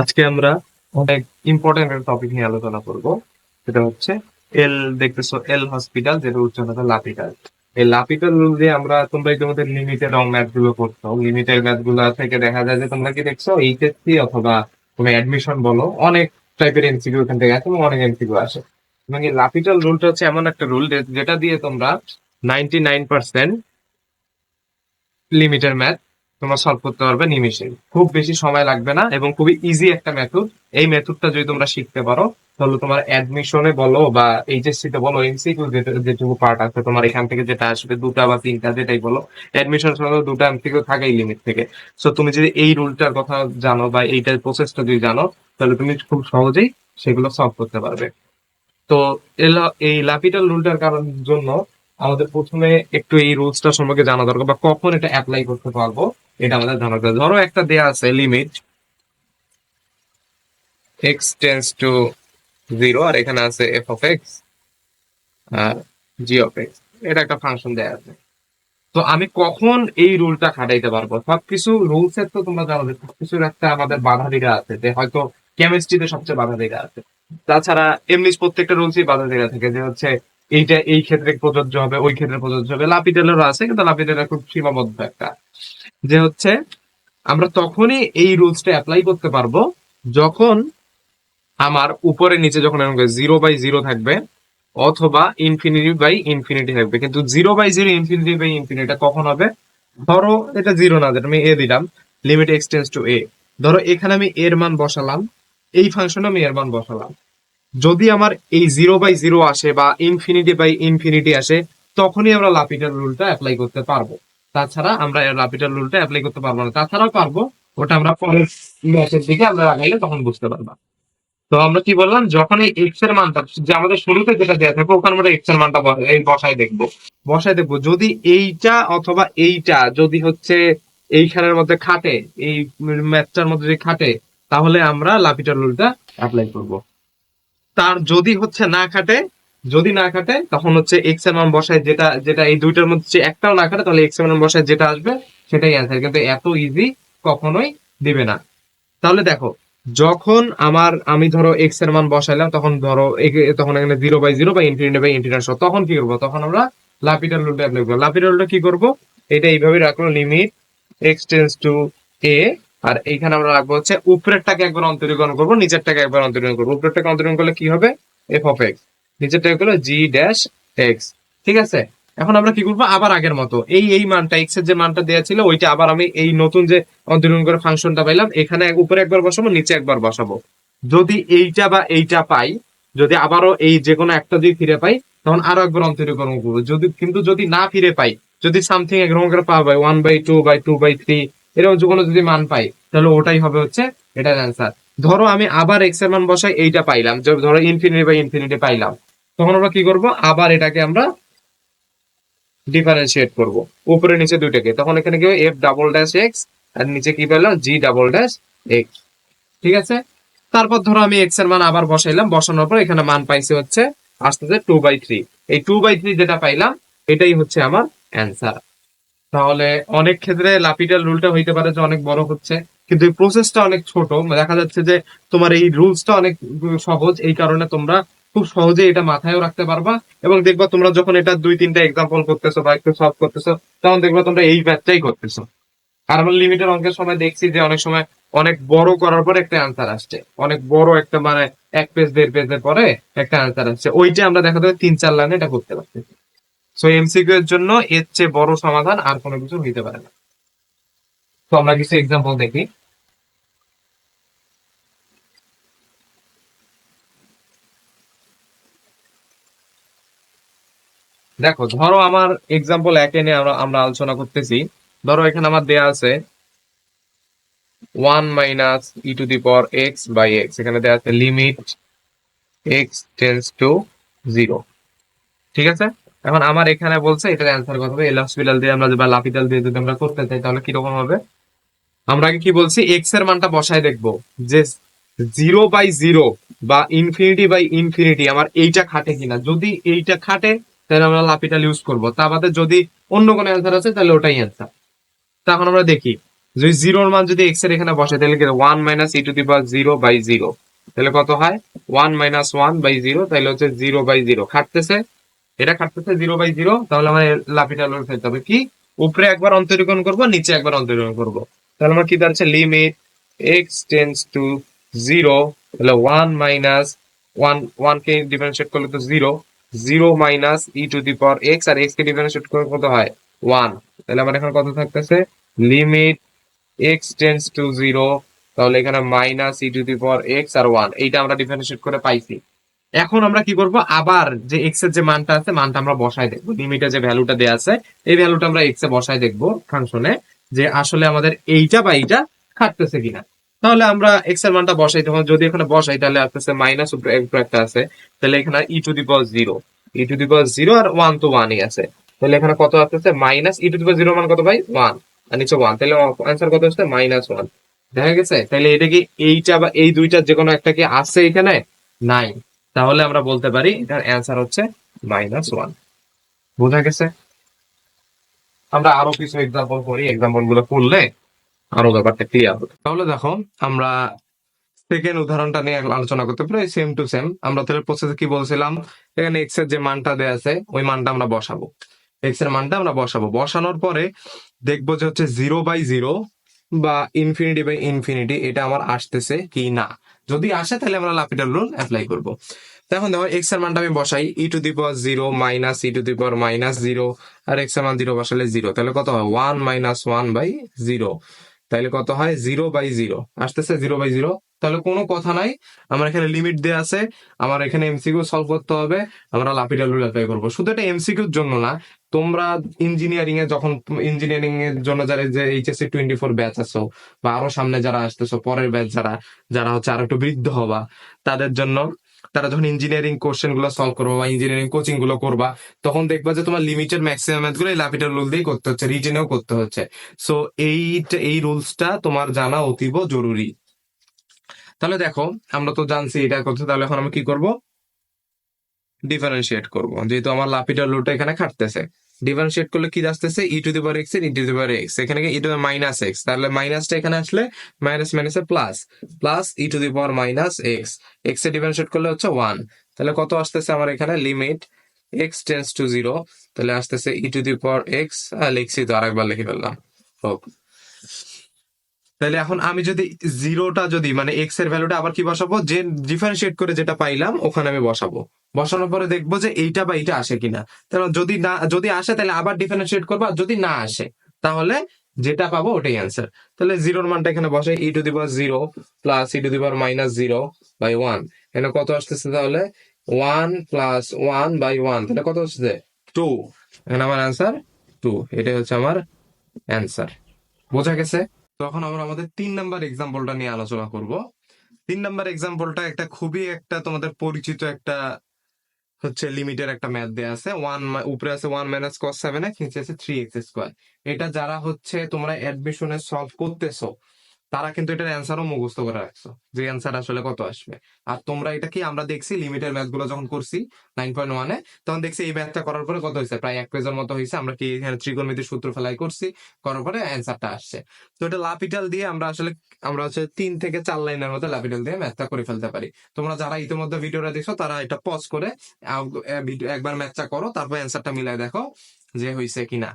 আজকে আমরা অনেক ইম্পর্টেন্ট একটা টপিক নিয়ে আলোচনা করব। সেটা হচ্ছে এল দেখতেছো এল হসপিটাল যেটা উচ্চারণ লাপিটাল এই লাপিটাল রুল দিয়ে আমরা তোমরা ইতিমধ্যে লিমিটেড ম্যাথগুলো করছ। লিমিটেড ম্যাথগুলো থেকে দেখা যায় যে তোমরা কি দেখছ এইচএসসি অথবা তুমি অ্যাডমিশন বলো, অনেক টাইপের এমসিকিউ এখান থেকে আসে অনেক এমসিকিউ আসে। এবং এই লাপিটাল রুলটা হচ্ছে এমন একটা রুল যেটা দিয়ে তোমরা ninety nine percent limited math তোমরা সলভ করতে পারবে নিমিশে খুব বেশি সময় লাগবে না এবং খুবই ইজি একটা মেথড এই মেথডটা যদি তোমরা শিখতে পারো, তাহলে তোমার অ্যাডমিশনে বলো বা এইচএসসি তে বলো এমসিকিউ যেটুকু পার্ট আছে, তোমার এখান থেকে যেটা আসবে, দুটা বা তিনটা যেটাই বলো অ্যাডমিশন সময় দুটা এমসিকিউ থাকেই লিমিট থেকে। সো তুমি যদি এই রুলটার কথা জানো বা এইটার প্রসেসটা যদি জানো, তাহলে তুমি খুব সহজেই সেগুলো সলভ করতে পারবে। তো এই লাপিটাল রুলটার কারণ জন্য আমাদের প্রথমে একটু এই রুলসটা সম্পর্কে জানা দরকার বা কখন এটা অ্যাপ্লাই করতে পারব, এটা আমাদের জানা দরকার। ধরো একটা দেয়া আছে limit x tends to zero আর এখানে আছে এফ অফ এক্স আর জি অফ এক্স এটা একটা ফাংশন দেয়া আছে। তো আমি কখন এই রুলটা খাটাইতে পারব? সবকিছু রুলস এর তো তোমরা জানো সবকিছুর একটা আমাদের বাধা দিঘা আছে, যে হয়তো কেমিস্ট্রিতে সবচেয়ে বাধা দিঘা আছে। তাছাড়া এমনি প্রত্যেকটা রুলসই বাধা দিঘা থাকে, যে হচ্ছে এইটা এই ক্ষেত্রে প্রযোজ্য হবে, ওই ক্ষেত্রে প্রযোজ্য হবে। লাপিটেলেরও আছে কিন্তু লাপিটেলের খুব সীমাবদ্ধ একটা। যে হচ্ছে, আমরা তখনই এই রুলসটা অ্যাপ্লাই করতে পারব যখন আমার উপরে নিচে যখন জিরো বাই জিরো থাকবে, অথবা ইনফিনিটি বাই ইনফিনিটি থাকবে। কিন্তু zero by zero infinity by infinity কখন হবে? ধরো, এটা জিরো না, যেটা আমি এ দিলাম লিমিট এক্সটেন্স টু এ ধরো, এখানে আমি এর মান বসালাম, এই ফাংশনে আমি এর মান বসালাম। যদি আমার এই জিরো বাই জিরো আসে বা ইনফিনিটি বাই ইনফিনিটি আসে, তখনই আমরা লাপিটার রুলটা অ্যাপ্লাই করতে পারব। তাছাড়া আমরা লাপিটার রুলটা অ্যাপ্লাই করতে পারব না। তাছাড়াও পারব, ওটা আমরা পরের ম্যাচের দিকে আমরা লাগাইলে তখন বুঝতে পারব। তো আমরা কি বললাম, যখন এই এক্সের মানটা, যে আমাদের শুরুতে যেটা দেওয়া থাকবে, ওখানে আমরা এক্সের মানটা এই বসায় দেখব। বসায় দেখব। যদি এইটা অথবা এইটা যদি হচ্ছে এইখানের মধ্যে খাটে, এই ম্যাথটার মধ্যে যদি খাটে, তাহলে আমরা লাপিটার রুলটা অ্যাপ্লাই করব। তার যদি হচ্ছে না খাটে, যদি না খাটে, তখন হচ্ছে এক্সের মান বসায় যেটা যেটা এই দুইটার মধ্যে একটাও না খাটে, তাহলে এক্সের মান বসায় যেটা আসবে, সেটাই অ্যান্সার কিন্তু এত ইজি কখনোই দিবে না। তাহলে দেখো, যখন আমার, আমি ধরো এক্সের মান বসাইলাম, তখন ধরো তখন এখানে জিরো বাই জিরো বা ইনফিনিটি বাই ইনফিনিটি তখন কি করব? তখন আমরা লাপিটার রুলটা অ্যাপ্লাই করব। লাপিটার রুলটা কি করব? এটা এইভাবে রাখল limit x tends to a আর এইখানে আমরা রাখব হচ্ছে উপরেরটাকে একবার অন্তরীকরণ করব, নিচেরটাকে একবার অন্তরীকরণ করব। উপরেরটাকে অন্তরীকরণ করলে কি হবে? এফ অফ এক্স নিচেরটাকে হলো জি ড্যাশ এক্স ঠিক আছে? এখন আমরা কি করব? আবার আগের মতো। এই এই মানটা এক্সের যে মানটা দেওয়া ছিল, ওইটা আবার আমি এই নতুন যে অন্তরীকরণ করে ফাংশনটা পাইলাম, এখানে উপরে একবার বসাবো, নিচে একবার বসাবো। যদি এইটা বা এইটা পাই, যদি আবারও এই যে কোনো একটা যদি ফিরে পাই, তখন আরও একবার অন্তরীকরণ করব। যদি, কিন্তু যদি না ফিরে পাই, যদি সামথিং এরকম করে পাওয়া যায় one by two by two by three এরকম কোনো যদি মান পাই, তাহলে ওটাই হবে হচ্ছে এটার অ্যান্সার ধরো আমি আবার এক্সের মান বসাই, এইটা পাইলাম। ধরো ইনফিনিটি বাই ইনফিনিটি পাইলাম। তখন আমরা কি করব? আবার এটাকে আমরা ডিফারেন্সিয়েট করব। উপরে নিচে দুইটাকে। তখন এখানে কি হবে এফ ডাবল ড্যাশ এক্স আর নিচে কি পেলাম? জি ডাবল ড্যাশ এক্স ঠিক আছে? তারপর ধরো আমি এক্সের মান আবার বসাইলাম। বসানোর পর এখানে মান পাইছি হচ্ছে, আসতেছে টু বাই থ্রি এই টু বাই থ্রি যেটা পাইলাম, এটাই হচ্ছে আমার অ্যান্সার তাহলে অনেক ক্ষেত্রে লাপিটাল রুলটা হইতে পারে যে অনেক বড় হচ্ছে। কিন্তু এই প্রসেসটা অনেক ছোট। দেখা যাচ্ছে যে তোমার এই রুলসটা অনেক সহজ। এই কারণে তোমরা খুব সহজে এটা মাথায়ও রাখতে পারবা এবং দেখবা তোমরা যখন এটা দুই, তিনটা এক্সাম্পল করতেছো বা একটু সলভ করতেছো, তখন দেখবা তোমরা এই ম্যাথটাই করতেছো। আমরা লিমিটেড অঙ্কের সময় দেখছি যে অনেক সময় অনেক বড় করার পরে একটা অ্যান্সার আসছে। অনেক বড় একটা মানে এক পেজ দেড় পেজের পরে একটা অ্যান্সার আসছে। ওইটা আমরা দেখা যাবে তিন, চার লাইনে এটা করতে পারছি সো এমসিকিউ এর জন্য এর চেয়ে বড় সমাধান আর কোনো কিছু হইতে পারে না। তো আমরা কিছু এক্সাম্পল দেখি। দেখো, ধরো আমার এক্সাম্পল একে নিয়ে আমরা আলোচনা করতেছি। ধরো এখানে আমার দেয়া আছে one minus e to the power x by x এখানে দেয়া আছে limit x tends to zero ঠিক আছে? এখন আমার এখানে বলছে, এটার অ্যান্সার কত হবে এল হসপিটাল দিয়ে আমরা বা লাপিটাল দিয়ে যদি আমরা করতে চাই, তাহলে কীরকম হবে? আমরা কি বলছি এক্সের মানটা বসায় দেখব, যে জিরো বাই জিরো বা ইনফিনিটি বাই ইনফিনিটি আমার এইটা খাটে কিনা। যদি এইটা খাটে, তাহলে আমরা লাপিটাল ইউজ করব। তা বাদে যদি অন্য কোনো অ্যান্সার আছে, তাহলে ওটাই অ্যান্সার তখন আমরা দেখি, যদি জিরোর মান যদি এক্সের এখানে বসে তাহলে one minus e to the power zero by zero তাহলে কত হয়? One minus one by zero তাহলে হচ্ছে জিরো বাই জিরো খাটতেছে এটা খাটতেছে জিরো বাই জিরো তাহলে আমার লাপিটাল ফেলতে হবে। কি? উপরে একবার অন্তরীকরণ করব, নিচে একবার অন্তরীকরণ করব। তাহলে আমার কি দাঁড়াচ্ছে? Limit x tends to zero তাহলে ওয়ান মাইনাস ওয়ান ওয়ান কে ডিফারেন্সিয়েট করলে তো zero zero minus e to the power x R x কে ডিফারেন্সিয়েট করলে কত হয়? ওয়ান তাহলে আমার এখন কত থাকতেছে? Limit x tends to zero তাহলে এখানে minus e to the power x R one এইটা আমরা ডিফারেন্সিয়েট করে পাইছি। এখন আমরা কি করব? আবার যে এক্সের যে মানটা আছে, মানটা আমরা বসাই দেখব। লিমিটে যে ভ্যালুটা দেওয়া আছে, এই ভ্যালুটা আমরা এক্স এ বসাই দেখব ফাংশনে যে আসলে আমাদের এইটা বা এইটা খাটতেছে কিনা। তাহলে আমরা এক্সের মানটা বসাই তখন যদি এখানে বসাই, তাহলে আসতেছে মাইনাস একটা আছে। তাহলে এখানে e to the power zero e to the power zero R one তো ওয়ানই আছে। তাহলে এখানে কত আসতেছে? Minus e to the power zero মান কত ভাই? ওয়ান আর নিচে ওয়ান তাহলে অ্যান্সার কত আসছে? মাইনাস ওয়ান দেখা গেছে? তাহলে এটা কি এইটা বা এই দুইটার যে কোনো একটা কি আছে এখানে? নাই তাহলে আমরা বলতে পারি এটার অ্যান্সার হচ্ছে মাইনাস ওয়ান বোঝা গেছে? আমরা আরও কিছু এক্সাম্পল করি এক্সাম্পলগুলো করলে আরও ব্যাপারটা ক্লিয়ার হবে। তাহলে দেখো, আমরা সেকেন্ড উদাহরণটা নিয়ে আলোচনা করতে পারি সেম টু সেম আমরা তাহলে প্রসেসে কি বলছিলাম? এখানে এক্সের যে মানটা দেয়া আছে, ওই মানটা আমরা বসাবো। এক্সের মানটা আমরা বসাবো। বসানোর পরে দেখব যে হচ্ছে জিরো বাই জিরো বা ইনফিনিটি বাই ইনফিনিটি এটা আমার আসতেছে কি না? যদি আসে তাহলে আমরা লাপিটাল রুল অ্যাপ্লাই করব। এখন দেখো এক্সের মানটা আমি বসাই। E to the power zero minus e to the power minus zero আর এক্সের মান জিরো বসালে জিরো তাহলে কত হয়? One minus one by zero তাহলে কত হয়? জিরো বাই জিরো আসতেছে জিরো বাই জিরো তাহলে কোনো কথা নাই। আমার এখানে লিমিট দেওয়া আছে। আমার এখানে এমসিকিউ সলভ করতে হবে। আমরা লাপিটাল রুল অ্যাপ্লাই করব। শুধু এটা এমসিকিউর জন্য না, তোমরা ইঞ্জিনিয়ারিং এ যখন ইঞ্জিনিয়ারিং এর জন্য যারা যে এইচএসসি টোয়েন্টি ফোর ব্যাচ আছো, বা আরও সামনে যারা আসতেছো, পরের ব্যাচ যারা যারা হচ্ছে আর একটু বৃদ্ধ হবা, তাদের জন্য তারা যখন ইঞ্জিনিয়ারিং কোশ্চেনগুলো সলভ করব বা ইঞ্জিনিয়ারিং কোচিংগুলো করবা, তখন দেখবা যে তোমার লিমিটেড ম্যাক্সিমামগুলো এই লাপিটার রুল দিয়ে করতে হচ্ছে রিটেনেও করতে হচ্ছে। সো এই এই রুলসটা তোমার জানা অতীব জরুরি। তাহলে দেখো, আমরা তো জানছি এটা করছে তাহলে এখন আমি কি করব? ডিফারেন্সিয়েট করব, যেহেতু আমার লাপিটার রুলটা এখানে খাটতেছে। ডিফারেন্সিয়েট করলে কি আসতেছে? ই টু দি পাওয়ার এক্সের ই টু দি পাওয়ার এক্স এখানে ই টু মাইনাস এক্স তাহলে মাইনাসটা এখানে আসলে মাইনাস মাইনাসে plus plus e to the power minus x x A differentiate করলে হচ্ছে ওয়ান তাহলে কত আসতেছে আমার এখানে? Limit x tends to zero তাহলে আসতেছে ই টু দি পাওয়ার এক্স লিখছি তো আরেকবার লিখে ফেললাম। হোক। তাহলে এখন আমি যদি জিরোটা যদি মানে এক্সের ভ্যালুটা আবার কি বসাবো? যে ডিফারেন্সিয়েট করে যেটা পাইলাম, ওখানে আমি বসাবো। বসানোর পরে দেখব যে এইটা বা এইটা আসে কিনা। তাহলে যদি না, যদি আসে তাহলে আবার ডিফারেন্সিয়েট করব, আর যদি না আসে, তাহলে যেটা পাবো ওটাই অ্যান্সার তাহলে জিরোর মানটা এখানে বসে e to the power zero plus e to the power minus zero by one এখানে কত আসতেছে তাহলে? One plus one by one তাহলে কত আসছে টু এখানে আমার অ্যান্সার টু এটাই হচ্ছে আমার অ্যান্সার বোঝা গেছে? তখন আমরা আমাদের তিন নাম্বার এক্সাম্পলটা নিয়ে আলোচনা করব। তিন নাম্বার এক্সাম্পলটা একটা খুবই একটা তোমাদের পরিচিত একটা হচ্ছে লিমিটের একটা ম্যাথ দেওয়া আছে। ওয়ান উপরে আছে one minus cos seven x নিচে আছে থ্রি এক্স স্কোয়ার এটা যারা হচ্ছে তোমরা অ্যাডমিশনে সলভ করতেছো তারা কিন্তু এটার অ্যান্সারও মুখস্থ করে রাখছো যে অ্যান্সার আসলে কত আসবে। আর তোমরা এটা কি, আমরা দেখছি লিমিটের ম্যাথগুলো যখন করছি নাইন পয়েন্ট ওয়ানে তখন দেখছি এই ম্যাথটা করার পরে কত হয়েছে? প্রায় এক পেজের মতো হয়েছে। আমরা কি এখানে ত্রিকোণমিতির সূত্র ফেলাই করছি, করার পরে অ্যান্সারটা আসছে। তো এটা লাপিটাল দিয়ে আমরা আসলে, আমরা হচ্ছে তিন থেকে চার লাইনের মতো লাপিটাল দিয়ে ম্যাথটা করে ফেলতে পারি। তোমরা যারা ইতিমধ্যে ভিডিওটা দেখছ, তারা এটা পজ করে একবার ম্যাথটা করো, তারপর অ্যান্সারটা মিলাই দেখো যে হয়েছে কিনা।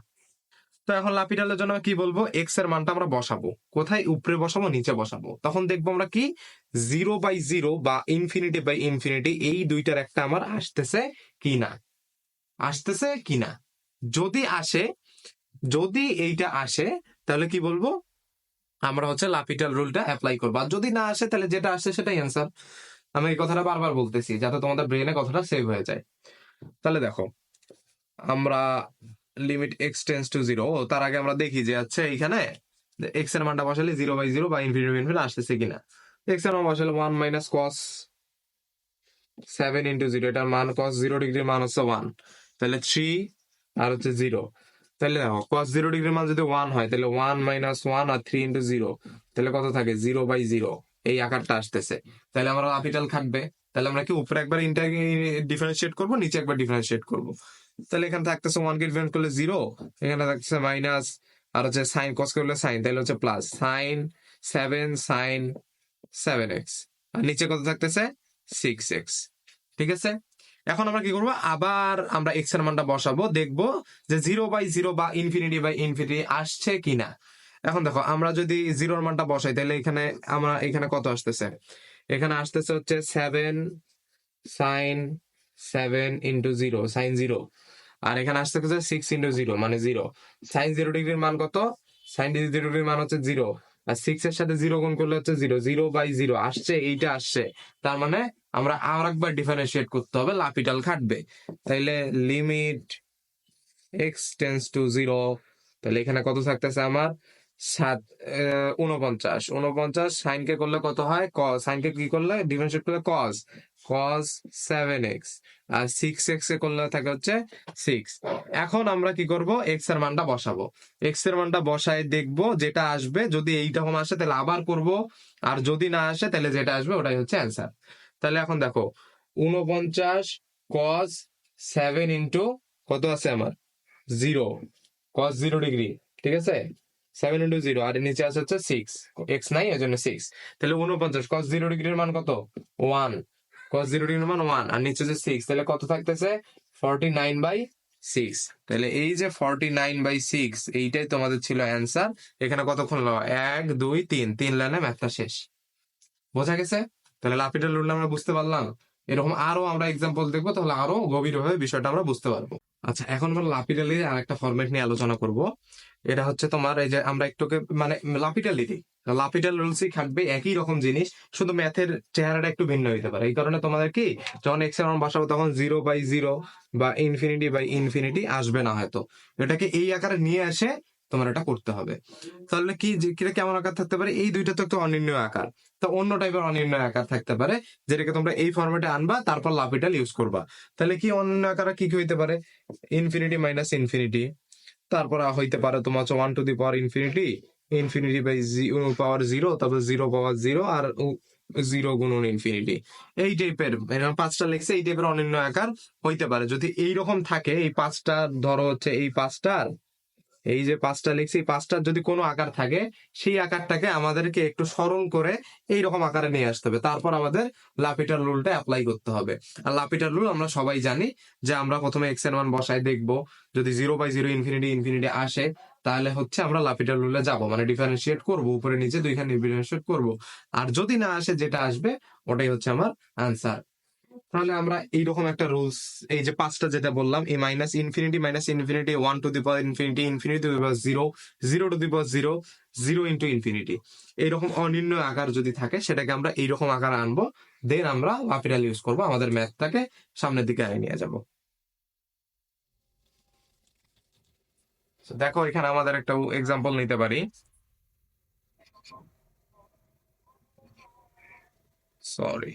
তো এখন লাপিটালের জন্য কি বলব? এক্সের মানটা আমরা বসাবো। কোথায়? উপরে বসাবো, নিচে বসাবো। তখন দেখব আমরা কি? জিরো বাই জিরো বা ইনফিনিটি বাই ইনফিনিটি এই দুইটার একটা আমার আসতেছে কিনা? আসতেছে কিনা? যদি আসে, যদি এইটা আসে, তাহলে কি বলব? আমরা হচ্ছে লাপিটাল রুলটা অ্যাপ্লাই করব। আর যদি না আসে, তাহলে যেটা আসে সেটাই অ্যান্সার আমি এই কথাটা বারবার বলতেছি, যাতে তোমাদের ব্রেনে কথাটা সেভ হয়ে যায়। তাহলে দেখো, আমরা limit x tends to zero তার আগে আমরা দেখি যে আচ্ছা এইখানে এক্সের মানটা বসালে জিরো বাই জিরো বা ইনফিনিটি ইনফিনিটি আসতেছে কিনা। এক্সের মান বসালে one minus cos seven into zero এটার মান কস জিরো ডিগ্রির মান হচ্ছে ওয়ান তাহলে থ্রি আর হচ্ছে জিরো তাহলে দেখো কস জিরো ডিগ্রির মান যদি ওয়ান হয়, তাহলে ওয়ান মাইনাস ওয়ান আর থ্রি ইন্টু জিরো তাহলে কত থাকে? জিরো বাই জিরো এই আকারটা আসতেছে। তাহলে আমরা ক্যাপিটাল খাটবে। তাহলে আমরা কি উপরে একবার ইন্টার ডিফারেন্সিয়েট করব, নিচে একবার ডিফারেন্সিয়েট করব। তাহলে এখানে থাকতেছে ওয়ান কে ডিফারেন্স করলে জিরো এখানে থাকতেছে মাইনাস আর হচ্ছে সাইন কস করলে সাইন তাহলে হচ্ছে plus sine seven sine seven x আর নিচে কত থাকতেছে? সিক্স এক্স ঠিক আছে? এখন আমরা কি করব? আবার আমরা এক্সের মানটা বসাবো, দেখব যে জিরো বাই জিরো বা ইনফিনিটি বাই ইনফিনিটি আসছে কিনা। এখন দেখো, আমরা যদি জিরোর মানটা বসাই, তাহলে এখানে আমরা, এখানে কত আসতেছে? এখানে আসতেছে হচ্ছে seven sine seven into zero sine zero আর এখানে আসতেছে সিক্স ইন্টু জিরো মানে জিরো সাইন জিরো ডিগ্রির মান কত? সাইন জিরো ডিগ্রির মান হচ্ছে জিরো আর সিক্স এর সাথে জিরো গুণ করলে হচ্ছে জিরো জিরো বাই জিরো আসছে, এইটা আসছে। তার মানে আমরা আর একবার ডিফারেন্সিয়েট করতে হবে লাপিটাল খাটবে। তাইলে limit x tends to zero তাহলে এখানে কত থাকতেছে আমার? সাত উনপঞ্চাশ উনপঞ্চাশ সাইনকে করলে কত হয়? কস সাইনকে কি করলে? ডিফারেন্সিয়েট করলে কস কস সেভেন এক্স আর সিক্স এক্স এ করলে থাকে হচ্ছে সিক্স এখন আমরা কি করব? এক্সের মানটা বসাবো। এক্সের মানটা বসায় দেখব যেটা আসবে। যদি এইরকম আসে, তাহলে আবার করব। আর যদি না আসে, তাহলে যেটা আসবে, ওটাই হচ্ছে অ্যান্সার তাহলে এখন দেখো উনপঞ্চাশ কস সেভেন ইন্টু কত আছে আমার? জিরো কস জিরো ডিগ্রি ঠিক আছে? সেভেন ইন্টু জিরো আর নিচে আছে হচ্ছে সিক্স এক্স নাই এর জন্য সিক্স তাহলে উনপঞ্চাশ কস জিরো ডিগ্রির মান কত? ওয়ান কস জিরো ডিগ্রির মান ওয়ান আর নিচে যে সিক্স তাহলে কত থাকতেছে? ফর্টি নাইন বাই সিক্স তাহলে এই যে ফর্টি নাইন বাই সিক্স এইটাই তোমাদের ছিল অ্যান্সার এখানে কতক্ষণ লাগল এক দুই তিন। তিন লাইনে ম্যাথটা শেষ। বোঝা গেছে? তাহলে লাপিটাল রুল আমরা বুঝতে পারলাম। এরকম আরও আমরা এক্সাম্পল দেখব তাহলে আরও গভীরভাবে বিষয়টা আমরা বুঝতে পারব। আচ্ছা এখন আমরা লাপিটালি আর একটা ফরম্যাট নিয়ে আলোচনা করব। এটা হচ্ছে তোমার এই যে আমরা একটুকে মানে লাপিটালিটি লাপিটাল রুলসই থাকবে, একই রকম জিনিস, শুধু ম্যাথের চেহারাটা একটু ভিন্ন হইতে পারে। এই কারণে তোমাদের কি, যখন এক্সের বসাবো তখন জিরো বাই জিরো বা ইনফিনিটি বাই ইনফিনিটি আসবে না হয়তো। এটাকে এই আকারে নিয়ে আসে তোমার এটা করতে হবে। তাহলে কি, যে কিটা কেমন আকার থাকতে পারে? এই দুইটা তো একটু অনির্ণয় আকার। তো অন্য টাইপের অনির্ণয় আকার থাকতে পারে, যেটাকে তোমরা এই ফরম্যাটে আনবা, তারপর লাপিটাল ইউজ করবা। তাহলে কি অন্য আকার কি কি হইতে পারে? ইনফিনিটি মাইনাস ইনফিনিটি তারপর হইতে পারে তোমার হচ্ছে one to the power infinity infinity by power zero তারপর জিরো পাওয়ার জিরো আর জিরো গুণন ইনফিনিটি এই টাইপের এরকম পাঁচটা লেখছে, এই টাইপের অনন্য আকার হইতে পারে। যদি এইরকম থাকে, এই পাঁচটা, ধরো হচ্ছে এই পাঁচটার এই যে পাঁচটা লিখছি পাঁচটার যদি কোনো আকার থাকে, সেই আকারটাকে আমাদেরকে একটু স্মরণ করে এই রকম আকারে নিয়ে আসতে হবে। তারপর আমাদের লাপিটার রুলটা অ্যাপ্লাই করতে হবে। আর লাপিটার রুল আমরা সবাই জানি যে আমরা প্রথমে এক্সের মান বসাই দেখব। যদি zero by zero infinity infinity আসে, তাহলে হচ্ছে আমরা লাপিটার রুলে যাব। মানে ডিফারেন্সিয়েট করব, উপরে নিচে দুইখানে ডিফারেন্সিয়েট করব। আর যদি না আসে, যেটা আসবে, ওটাই হচ্ছে আমার আনসার তাহলে আমরা এইরকম একটা রুলস এই যে পাঁচটা যেটা বললাম এই minus infinity minus infinity one to the power infinity infinity to the power zero zero to the power zero zero into infinity এইরকম অনির্ণয় আকার যদি থাকে, সেটাকে আমরা এইরকম আকার আনব দেন আমরা লাপিটাল ইউজ করব, আমাদের ম্যাথটাকে সামনের দিকে আগে নিয়ে যাব। দেখো, এখানে আমাদের একটা এক্সাম্পল নিতে পারি। Sorry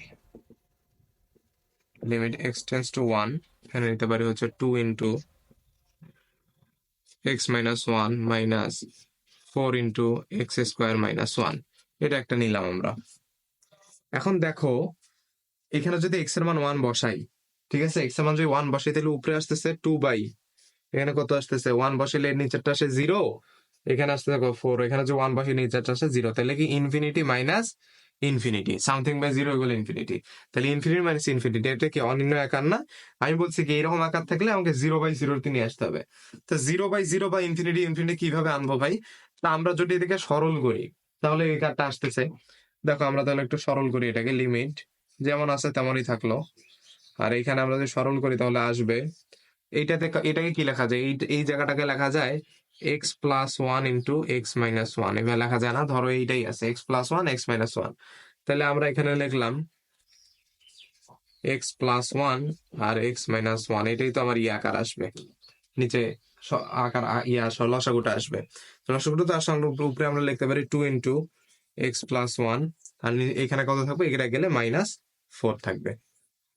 limit x tends to one এখানে নিতে পারি হচ্ছে two into x minus one minus four into x square minus one এটা একটা নিলাম আমরা। এখন দেখো, এখানে যদি এক্সের মান ওয়ান বসাই, ঠিক আছে? এক্সের মান যদি ওয়ান বসাই, তাহলে উপরে আসতেছে টু বাই এখানে কত আসতেছে? ওয়ান বসাইলে এর নিচেরটা আসে জিরো এখানে আসতে দেখো ফোর এখানে যে ওয়ান বসে নিচেরটা আসে জিরো তাহলে কি infinity minus infinity something by zero equal infinity তাহলে ইনফিনিটি মাইনাস ইনফিনিটি এটা কি অনির্ণয় আকার না? আমি বলছি কি, এরকম আকার থাকলে আমাকে জিরো বাই জিরোতে নিয়ে আসতে হবে। তো জিরো বাই জিরো বা ইনফিনিটি ইনফিনিটি কীভাবে আনব ভাই? তা আমরা যদি এটাকে সরল করি, তাহলে এই কারটা আসতেছে। দেখো, আমরা তাহলে একটু সরল করি এটাকে লিমিট যেমন আছে তেমনই থাকল। আর এখানে আমরা যদি সরল করি, তাহলে আসবে। এইটাতে এটাকে কি লেখা যায়? এই জায়গাটাকে লেখা যায় x plus one into x minus one এভাবে লেখা যায় না, ধরো এইটাই আছে x plus one x minus one তাহলে আমরা এখানে লিখলাম এক্স প্লাস ওয়ান আর এক্স মাইনাস ওয়ান এটাই তো আমার ই আকার আসবে। নিচে আকার ইয়া লসাগুটা আসবে। লসাগুটা তো আসলে উপরে আমরা লিখতে পারি two into x plus one আর এখানে কত থাকবে? এটা গেলে মাইনাস ফোর থাকবে।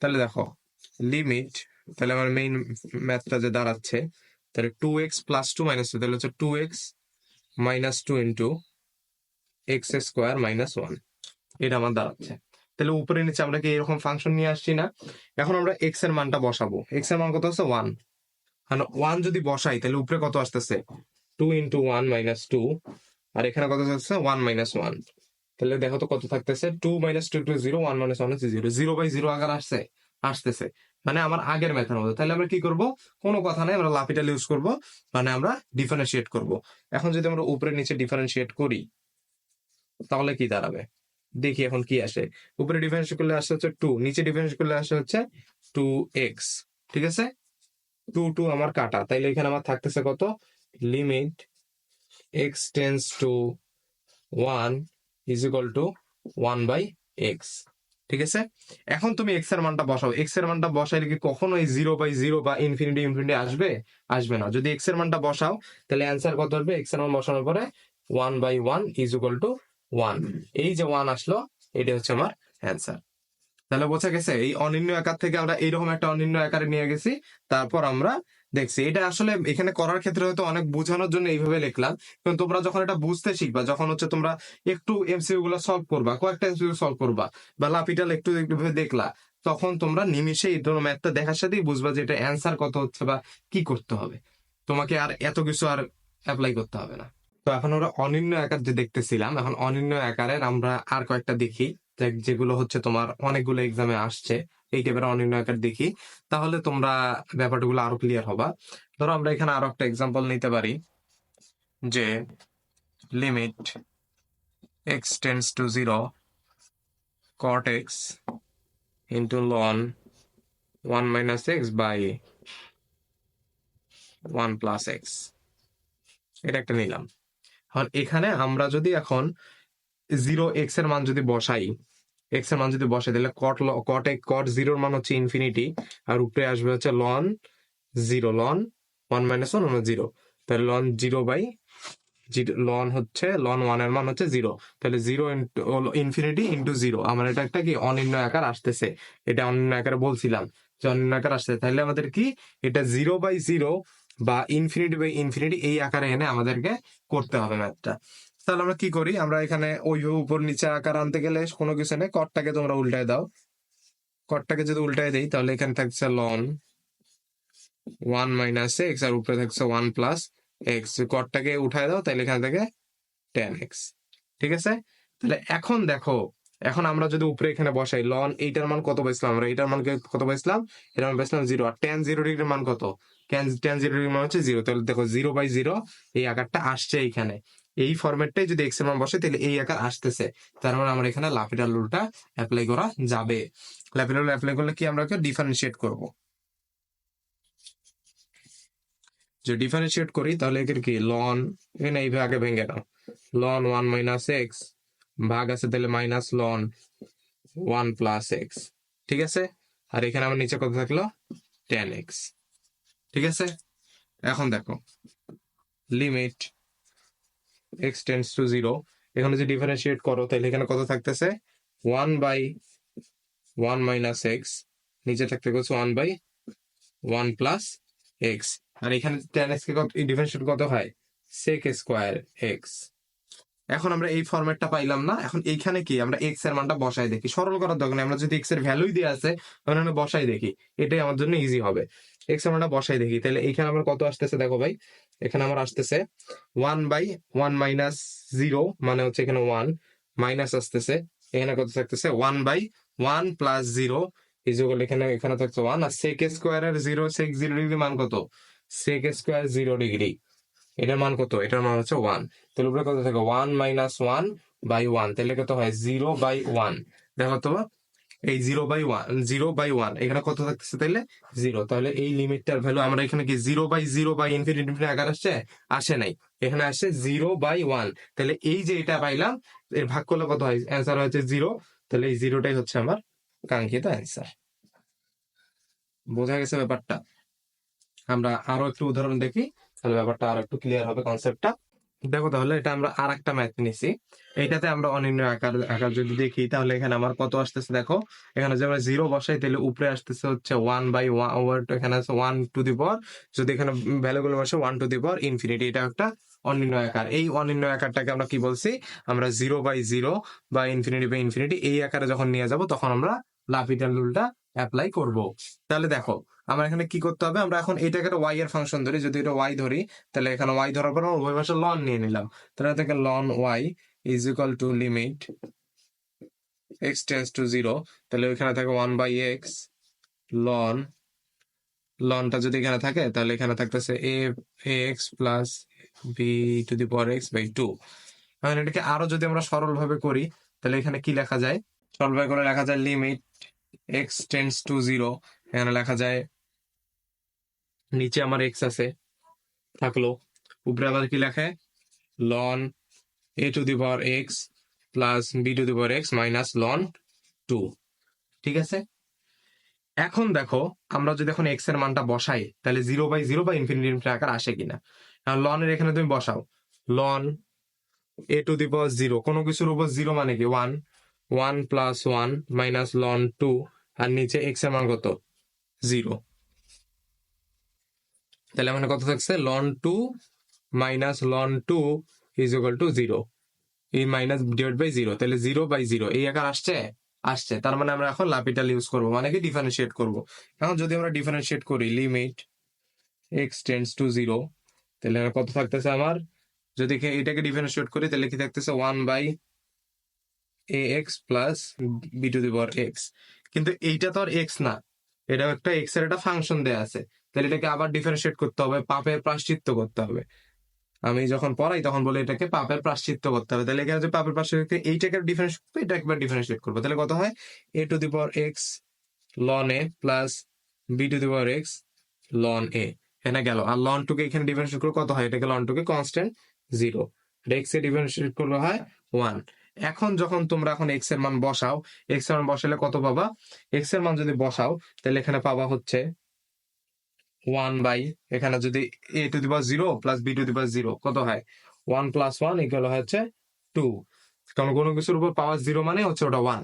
তাহলে দেখো লিমিট তাহলে আমার মেইন ম্যাথটা যে দাঁড়াচ্ছে তাহলে two x plus two minus two তাহলে হচ্ছে two x minus two into x square minus one এটা আমার দাঁড়াচ্ছে। তাহলে উপরে নিচে আমরা কি এরকম ফাংশন নিয়ে আসছি না? এখন আমরা এক্সের মানটা বসাবো। এক্সের মান কত আছে ওয়ান কারণ ওয়ান যদি বসাই, তাহলে উপরে কত আসতেছে? Two into one minus two আর এখানে কত থাকছে ওয়ান মাইনাস ওয়ান তাহলে দেখো তো কত থাকতেছে? Two minus two two zero one minus one হচ্ছে জিরো জিরো বাই জিরো আকার আসছে? আসতেছে। মানে আমার আগের মেথের মতো তাহলে আমরা কি করব? কোনো কথা নাই, আমরা লাপিটাল ইউজ করব। মানে আমরা ডিফারেন্সিয়েট করব। এখন যদি আমরা উপরে নিচে ডিফারেন্সিয়েট করি, তাহলে কি দাঁড়াবে? দেখি এখন কি আসে। উপরে ডিফারেন্সিয়েট করলে আসে হচ্ছে টু নিচে ডিফারেন্সিয়েট করলে আসে হচ্ছে টু এক্স ঠিক আছে? টু টু আমার কাটা। তাইলে এখানে আমার থাকতেছে কত? Limit x tends to one is equal to one by x ঠিক আছে? এখন তুমি এক্সের মানটা বসাও। এক্সের মানটা বসাইলে কি কখনো এই জিরো বাই জিরো বা ইনফিনিটি ইনফিনিটি আসবে? আসবে না। যদি এক্সের মানটা বসাও, তাহলে অ্যান্সার কত আসবে এক্সের মান বসানোর পরে one by one is equal to one এই যে ওয়ান আসলো এটা হচ্ছে আমার অ্যান্সার তাহলে বোঝা গেছে, এই অনিন্য আকার থেকে আমরা এইরকম একটা অনিন্য আকারে নিয়ে গেছি, তারপর আমরা দেখছি, এটা আসলে এখানে করার ক্ষেত্রে হয়তো অনেক বোঝানোর জন্য এইভাবে লিখলাম। কিন্তু তোমরা যখন এটা বুঝতে শিখবা, যখন হচ্ছে তোমরা একটু এমসিইউ গুলো সলভ করবা, কয়েকটা এমসিইউ সলভ করবা, বা লাপিটাল একটু একটু দেখলা, তখন তোমরা নিমিশে এই ধরনের ম্যাথটা দেখার সাথেই বুঝবা যে এটা অ্যান্সার কত হচ্ছে বা কি করতে হবে। তোমাকে আর এত কিছু আর অ্যাপ্লাই করতে হবে না। তো এখন আমরা অনিন্য আকার যে দেখতেছিলাম, এখন অনিন্য আকারের আমরা আর কয়েকটা দেখি যেগুলো হচ্ছে তোমার অনেকগুলো এক্সামে আসছে। এই টাইপের অনিন্য আকার দেখি তাহলে তোমরা ব্যাপারগুলো আরও ক্লিয়ার হবা। ধরো আমরা এখানে আরও একটা এক্সাম্পল নিতে পারি যে limit x tends to zero cot x into ln one minus x by one plus x এটা একটা নিলাম। এখন এখানে আমরা যদি এখন জিরো এক্সের মান যদি বসাই এক্সের মান যদি বসাই, তাহলে কট কট কট জিরোর মান হচ্ছে ইনফিনিটি আর উপরে আসবে হচ্ছে ln zero ln one minus one zero তাহলে লন জিরো বাই লন হচ্ছে লন ওয়ানের মান হচ্ছে জিরো তাহলে জিরো ইনফিনিটি ইন্টু জিরো আমার এটা একটা কি অনির্ণ আকার আসতেছে। এটা অনির্ণ আকারে বলছিলাম। যে অনির্ণ আকার আসতেছে, তাহলে আমাদের কি, এটা জিরো বাই জিরো বা ইনফিনিটি বাই ইনফিনিটি এই আকারে এনে আমাদেরকে করতে হবে ম্যাথটা তাহলে আমরা কি করি? আমরা এখানে ওইভাবে উপর নিচে আকার আনতে গেলে কোনো কিছু নেই। কটটাকে তোমরা উল্টায় দাও। কটটাকে যদি উল্টায় দেই, তাহলে এখানে থাকছে লন ওয়ান মাইনাস এক্স আর উপরে থাকছে ওয়ান প্লাস এক্স কটটাকে উঠায় দাও, তাহলে এখানে থেকে টেন এক্স ঠিক আছে? তাহলে এখন দেখো, এখন আমরা যদি উপরে এখানে বসাই লন এইটার মান কত পাইছিলাম আমরা? এইটার মান কত পাইছিলাম? এটার মান পাইছিলাম জিরো আর টেন জিরো ডিগ্রির মান কত? টেন জিরো ডিগ্রির মান হচ্ছে জিরো তাহলে দেখো জিরো বাই জিরো এই আকারটা আসছে এইখানে। এই ফরম্যাটটাই যদি এক্সের মান বসে, তাহলে এই আকার আসতেছে। তার মানে আমরা এখানে লাফিটার রুলটা অ্যাপ্লাই করা যাবে। লাফিটার রুল অ্যাপ্লাই করলে কি আমরা ডিফারেন্সিয়েট করব? যে ডিফারেন্সিয়েট করি, তাহলে এর কি? লন এখানে এই ভাগে ভেঙে নাও। লন ওয়ান মাইনাস এক্স ভাগ আছে, তাহলে minus ln one plus x ঠিক আছে? আর এখানে আমার নিচে কত থাকল? টেন এক্স ঠিক আছে? এখন দেখো। Limit x tends to zero এখানে যদি ডিফারেন্সিয়েট করো, তাহলে এখানে কত থাকতেছে? One by one minus x নিচে থাকতে গেছে one by one plus x আর এখানে টেন এক্স কে কত ডিফারেন্সিয়েট কত হয়? সেক স্কোয়ার এক্স এখন আমরা এই ফরম্যাটটা পাইলাম না। এখন এইখানে কি, আমরা এক্সের মানটা বসাই দেখি। সরল করার দরকার নেই। আমরা যদি এক্সের ভ্যালুই দিয়ে আছে, তাহলে আমরা বসাই দেখি। এটাই আমার জন্য ইজি হবে। এক্সের মানটা বসাই দেখি। তাহলে এইখানে আমার কত আসতেছে দেখো ভাই? এখানে আমার আসতেছে one by one minus zero মানে হচ্ছে এখানে ওয়ান মাইনাস আসতেছে। এখানে কত থাকতেছে? One by one plus zero equal এখানে এখানে থাকছে ওয়ান আর সেক স্কোয়ার এর জিরো সেক জিরো ডিগ্রি মান কত? সেক স্কোয়ার জিরো ডিগ্রি এটার মান কত? এটার মান হচ্ছে ওয়ান তাহলে উপরে কত থাকে? One minus one by one তাহলে কত হয়? জিরো বাই ওয়ান দেখো তো এই zero by one zero by one এখানে কত থাকতেছে তাহলে জিরো তাহলে এই লিমিটটার ভ্যালু আমরা এখানে কি zero by zero by infinity আকার আসছে? আসে নাই। এখানে আসছে জিরো বাই ওয়ান তাহলে এই যে এটা পাইলাম, এর ভাগ করলে কত হয়? অ্যান্সার হচ্ছে জিরো তাহলে এই জিরোটাই হচ্ছে আমার কাঙ্ক্ষিত অ্যান্সার বোঝা গেছে ব্যাপারটা? আমরা আরও একটু উদাহরণ দেখি, তাহলে ব্যাপারটা আরও একটু ক্লিয়ার হবে কনসেপ্টটা দেখো তাহলে এটা আমরা আর একটা ম্যাথ নিছি। এইটাতে আমরা অনির্ণয় আকার আকার যদি দেখি, তাহলে এখানে আমার কত আসতেছে দেখো? এখানে যে আমরা জিরো বসাই, তাহলে উপরে আসতেছে হচ্ছে ওয়ান বাই ওয়ান ওভার এখানে আছে ওয়ান টু দি পাওয়ার যদি এখানে ভ্যালু গুলো বসে one to the power infinity এটা একটা অনির্ণয় আকার। এই অনির্ণয় আকারটাকে আমরা কি বলছি? আমরা জিরো বাই জিরো বা ইনফিনিটি বাই ইনফিনিটি এই আকারে যখন নিয়ে যাব, তখন আমরা লাফিটার রুলটা অ্যাপ্লাই করব। তাহলে দেখো আমার এখানে কি করতে হবে? আমরা এখন এটাকে একটা ওয়াই এর ফাংশন ধরি। যদি এটা ওয়াই ধরি, তাহলে এখানে ওয়াই ধরার পর আমরা উভয় লন নিয়ে নিলাম। তাহলে থেকে ln y is equal to limit x tends to zero তাহলে ওইখানে থাকে ওয়ান বাই এক্স লন লনটা যদি এখানে থাকে, তাহলে এখানে থাকতেছে a x plus b to the power x by two এখন এটাকে আরও যদি আমরা সরল ভাবে করি, তাহলে এখানে কি লেখা যায়? সরল ভাবে করে লেখা যায় limit x tends to zero এখানে লেখা যায় নিচে আমার এক্স আছে। থাকল। উপরে আবার কি লেখে? Ln a to the power x plus b to the power x minus ln two ঠিক আছে? এখন দেখো, আমরা যদি এখন এক্সের মানটা বসাই, তাহলে জিরো বাই জিরো বা ইনফিনিটি ইনফিনিটি আকার আসে কিনা? কারণ লনের এখানে তুমি বসাও। Ln a to the power zero কোনো কিছুর উপর জিরো মানে কি? One one plus one minus ln two আর নিচে এক্সের মান কত? জিরো তাহলে মানে কত থাকছে? Ln two minus ln two is equal to zero এই মাইনাস ডিভাইড বাই জিরো তাহলে জিরো বাই জিরো এই আকার আসছে? আসছে। তার মানে আমরা এখন লাপিটাল ইউজ করব মানে কি ডিফারেন্সিয়েট করব? এখন যদি আমরা ডিফারেন্সিয়েট করি limit x tends to zero তাহলে কত থাকতেছে আমার? যদি এটাকে ডিফারেন্সিয়েট করি, তাহলে কি থাকতেছে? One by a x plus b to the power x কিন্তু এইটা তো আর এক্স না এটা একটা এক্সের একটা ফাংশন দেয়া আছে। তাহলে এটাকে আবার ডিফারেন্সিয়েট করতে হবে, পাপের প্রাশ্চিত্য করতে হবে। আমি যখন পড়াই তখন বলে এটাকে পাপের প্রাশ্চিত্য করতে হবে। তাহলে এখানে পাপের প্রাশ্চিত্য এইটাকে ডিফারেন্স এটা একবার ডিফারেন্সিয়েট করব। তাহলে কত হয়? A to the power x ln a plus b to the power x ln a এখানে গেল। আর লন টুকে এখানে ডিফারেন্সিয়েট করলে কত হয়? এটাকে লন টুকে কনস্ট্যান্ট জিরো এক্স এ ডিফারেন্সিয়েট করলে হয় ওয়ান এখন যখন তোমরা এখন এক্সের মান বসাও এক্সের মান বসালে কত পাবা? এক্সের মান যদি বসাও, তাহলে এখানে পাবা হচ্ছে ওয়ান বাই এখানে যদি a to the power zero plus b to the power zero কত হয়? ওয়ান প্লাস ওয়ান ইকুয়াল হচ্ছে টু কারণ কোনো কিছুর উপর পাওয়ার জিরো মানে হচ্ছে ওটা ওয়ান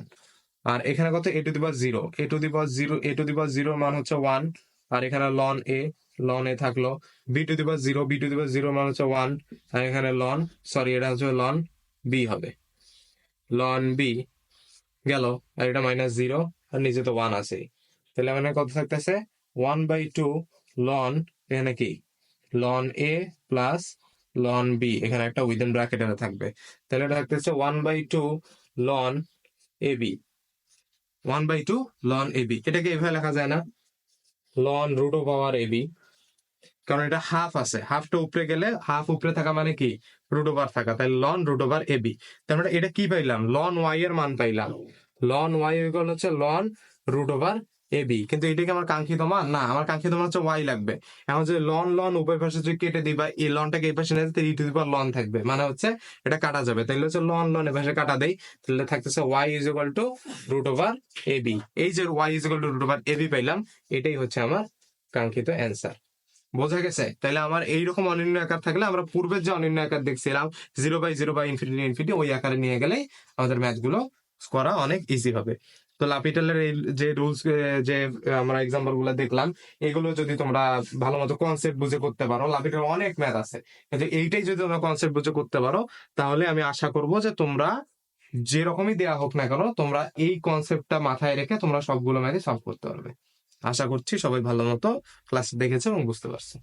আর এখানে কত? A to the power zero a to the power zero a to the power zero মান হচ্ছে ওয়ান আর এখানে লন এ লন এ থাকল। B to the power zero b to the power zero মান হচ্ছে ওয়ান আর এখানে ln sorry এটা হচ্ছে লন বি হবে। লন বি গেল, আর এটা মাইনাস জিরো আর নিচে তো ওয়ান আছে তাহলে মানে কত থাকতেছে? ওয়ান বাই টু লন এখানে কি? Ln a plus ln b এখানে একটা উইদিন ব্র্যাকেট এনে থাকবে। তাহলে এটা থাকতেছে one by two ln a b one by two ln a b এটাকে এভাবে লেখা যায় না? Ln root of power a b কারণ এটা হাফ আছে। হাফটা উপরে গেলে হাফ উপরে থাকা মানে কি? রুট ওভার থাকা। তাই ln root over a b তার মানে এটা কি পাইলাম? লন ওয়াই এর মান পাইলাম। লন ওয়াই হচ্ছে ln root over a b কিন্তু এটা কি আমার কাঙ্ক্ষিত মান? না, আমার কাঙ্ক্ষিত মান হচ্ছে ওয়াই লাগবে। এখন যদি লন লন উভয় পাশে যদি কেটে দিই বা এই লনটাকে এই পাশে নিয়ে ই টু দি পাওয়ার লন থাকবে। মানে হচ্ছে এটা কাটা যাবে। তাহলে হচ্ছে লন লন এ পাশে কাটা দেই। তাহলে থাকতেছে y is equal to root over a b এই যে y is equal to root over a b পাইলাম, এটাই হচ্ছে আমার কাঙ্ক্ষিত অ্যান্সার বোঝা গেছে? তাহলে আমার এইরকম অনন্য আকার থাকলে আমরা পূর্বের যে অনির্ণয় আকার দেখছিলাম zero by zero by infinity infinity ওই আকারে নিয়ে গেলেই আমাদের ম্যাথগুলো করা অনেক ইজি হবে। তো লাপিটালের এই যে রুলস যে আমরা এক্সাম্পলগুলো দেখলাম, এগুলো যদি তোমরা ভালো মতো কনসেপ্ট বুঝে করতে পারো লাপিটাল অনেক ম্যাথ আছে। কিন্তু এইটাই যদি তোমরা কনসেপ্ট বুঝে করতে পারো, তাহলে আমি আশা করব যে তোমরা যেরকমই দেয়া হোক না কেন, তোমরা এই কনসেপ্টটা মাথায় রেখে তোমরা সবগুলো ম্যাথই সলভ করতে পারবে। আশা করছি সবাই ভালো মতো ক্লাস দেখেছে এবং বুঝতে পারছে।